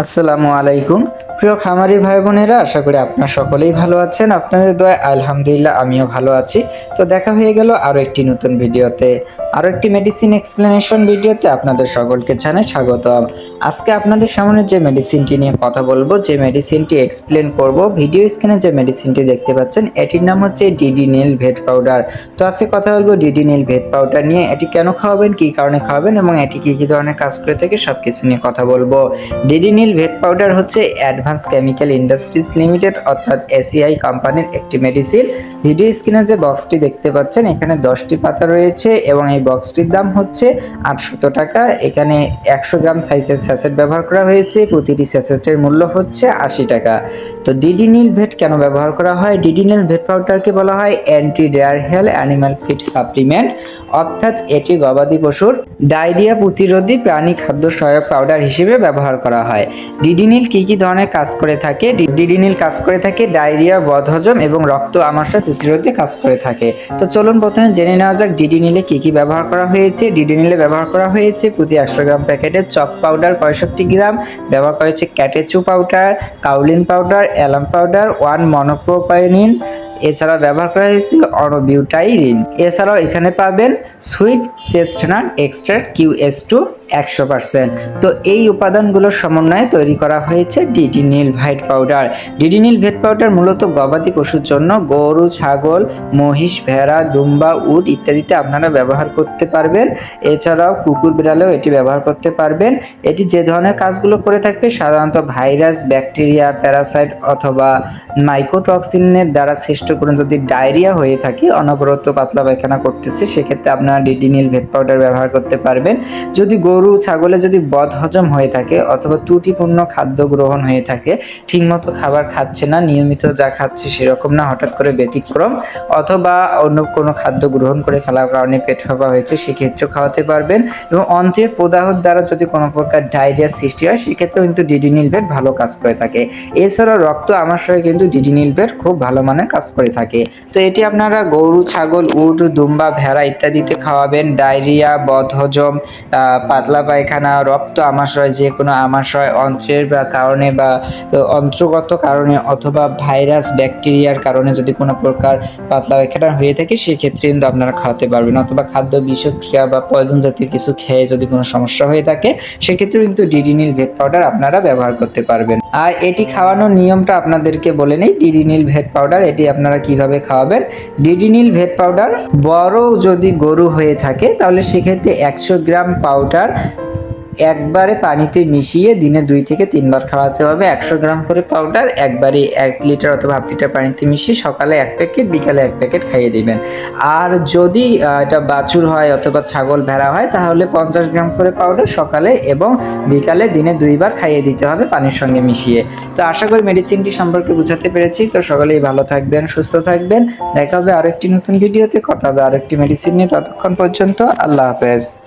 আসসালামু আলাইকুম। প্রিয় খামারি ভাই বোনেরা, আশা করি আপনার সকলেই ভালো আছেন। আপনাদের দয়া আলহামদুলিল্লাহ আমিও ভালো আছি। তো দেখা হয়ে গেল আরও একটি নতুন ভিডিওতে। আরও একটি মেডিসিন এক্সপ্লেনেশন ভিডিওতে আপনাদের সকলকে জানাই স্বাগতম। আজকে আপনাদের সামনে যে মেডিসিনটি নিয়ে কথা বলব, যে মেডিসিনটি এক্সপ্লেন করব ভিডিও স্ক্রিনে যে মেডিসিনটি দেখতে পাচ্ছেন, এটির নাম হচ্ছে ডিডি নীল ভেট পাউডার তো আজকে কথা বলব ডিডি নীল ভেট পাউডার নিয়ে, এটি কেন খাওয়াবেন, কী কারণে খাওয়াবেন, এবং এটি কী কী ধরনের কাজ করে থাকে সব কিছু নিয়ে কথা বলব। ডিডি নীল ভেট পাউডার হচ্ছে অ্যাডভান্স কেমিক্যাল ইন্ডাস্ট্রিজ লিমিটেড, অর্থাৎ এসিআই কোম্পানির একটি মেডিসিন। ভিডিও স্ক্রিনে যে বক্সটি দেখতে পাচ্ছেন, এখানে দশটি পাতা রয়েছে এবং এই বক্সটির দাম হচ্ছে আটশত টাকা। এখানে একশো গ্রাম সাইজের স্যাসেট ব্যবহার করা হয়েছে, প্রতিটি স্যাসেটের মূল্য হচ্ছে আশি টাকা। তো ডিডি নীল ভেট কেন ব্যবহার করা হয়? ডিডি নীল ভেট পাউডারকে বলা হয় anti diarrheal animal feed supplement, অর্থাৎ এটি গবাদি পশুর ডায়রিয়া প্রতিরোধী প্রাণী খাদ্য সহায়ক পাউডার হিসেবে ব্যবহার করা হয়। ডিডিনিল কি কি ধরনের কাজ করে থাকে? ডিডিনিল কাজ করে থাকে ডায়রিয়া, বদহজম এবং রক্ত আমাশয় প্রতিরোধে কাজ করে থাকে। তো চলুন প্রথমে জেনে নেওয়া যাক ডিডিনিলে কি কি ব্যবহার করা হয়েছে। ডিডিনিলে ব্যবহার করা হয়েছে প্রতি একশো গ্রাম প্যাকেটে চক পাউডার পঁয়ষট্টি গ্রাম, ব্যবহার করা হয়েছে catechu powder, kaolin powder alum powder, one monopropionin এছাড়া ব্যবহার করা হয়েছে অরবিউটাইরিন। এছাড়াও এখানে পাবেন sweet chestnut extract Q S two একশো পার্সেন্ট। তো এই উপাদানগুলোর সমন্বয়ে তৈরি করা হয়েছে DD Neel vet powder. DD Neel vet powder মূলত গবাদি পশুর জন্য গরু, ছাগল, মহিষ, ভেড়া, দুম্বা, উট ইত্যাদিতে আপনারা ব্যবহার করতে পারবেন। এছাড়াও কুকুর বিড়ালেও এটি ব্যবহার করতে পারবেন। এটি যে ধরনের কাজগুলো করে থাকবে সাধারণত ভাইরাস, ব্যাকটেরিয়া, প্যারাসাইট অথবা মাইকোটক্সিনের দ্বারা সৃষ্ট কোনো যদি ডায়রিয়া হয়ে থাকে, অনবরত পাতলা পায়খানা করতেছে, সেক্ষেত্রে আপনারা ডিডিনিল ভেট পাউডার ব্যবহার করতে পারবেন। যদি গরু, ছাগলে যদি বদ হজম হয়ে থাকে অথবা ত্রুটিপূর্ণ খাদ্য গ্রহণ হয়ে থাকে, ঠিকমতো খাবার খাচ্ছে না, নিয়মিত যা খাচ্ছে সেরকম না, হঠাৎ করে ব্যতিক্রম, অথবা অন্য কোনো খাদ্য গ্রহণ করে ফেলার কারণে পেট ফাঁপা হয়েছে, সেক্ষেত্রেও খাওয়াতে পারবেন। এবং অন্ত্রের প্রদাহর দ্বারা যদি কোনো প্রকার ডায়রিয়ার সৃষ্টি হয়, সেক্ষেত্রেও কিন্তু ডিডিনিল ভেট ভালো কাজ করে থাকে। এছাড়াও রক্ত আমার আমাশয়ে কিন্তু ডিডিনিল ভেট খুব ভালো মানের কাজ করে থাকে। তো এটি আপনারা গরু, ছাগল, উট, দুম্বা, ভেড়া ইত্যাদিতে খাওয়াবেন। ডায়রিয়া, বদহজম পাতলা পায়খানা, রক্ত আমাশয়, যে কোনো আমাশয়, অন্ত্রের কারণে বা অন্ত্রগত কারণে অথবা ভাইরাস, ব্যাকটেরিয়ার কারণে যদি কোনো প্রকার পাতলা পায়খানা হয়ে থাকে, সেক্ষেত্রে কিন্তু আপনারা খাওয়াতে পারবেন। অথবা খাদ্য বিষক্রিয়া বা পয়জন জাতীয় কিছু খেয়ে যদি কোনো সমস্যা হয়ে থাকে সেক্ষেত্রে কিন্তু ডিডিনিল ভেট পাউডার আপনারা ব্যবহার করতে পারবেন। আর এটি খাওয়ানোর নিয়মটা আপনাদেরকে বলে নেই। ডিডিনিল ভেট পাউডার, এটি আপনারা কীভাবে খাওয়াবেন? ডিডিনিল ভেট পাউডার বড় যদি গরু হয়ে থাকে, তাহলে সেক্ষেত্রে একশো গ্রাম পাউডার একবারে পানিতে মিশিয়ে দিনে দুই থেকে তিনবার খাওয়াতে হবে। একশো গ্রাম করে পাউডার একবারে এক লিটার অথবা হাফ লিটার পানিতে মিশিয়ে সকালে এক প্যাকেট বিকালে এক প্যাকেট খাইয়ে দিবেন। আর যদি এটা বাছুর হয় অথবা ছাগল ভেড়া হয়, তাহলে পঞ্চাশ গ্রাম করে পাউডার সকালে এবং বিকালে দিনে দুইবার খাইয়ে দিতে হবে পানির সঙ্গে মিশিয়ে। তো আশা করি মেডিসিনটি সম্পর্কে বুঝাতে পেরেছি। তো সকলেই ভালো থাকবেন, সুস্থ থাকবেন। দেখা হবে আরেকটি নতুন ভিডিওতে কথা হবে আরেকটি মেডিসিন নিয়ে ততক্ষণ পর্যন্ত। আল্লাহ হাফেজ।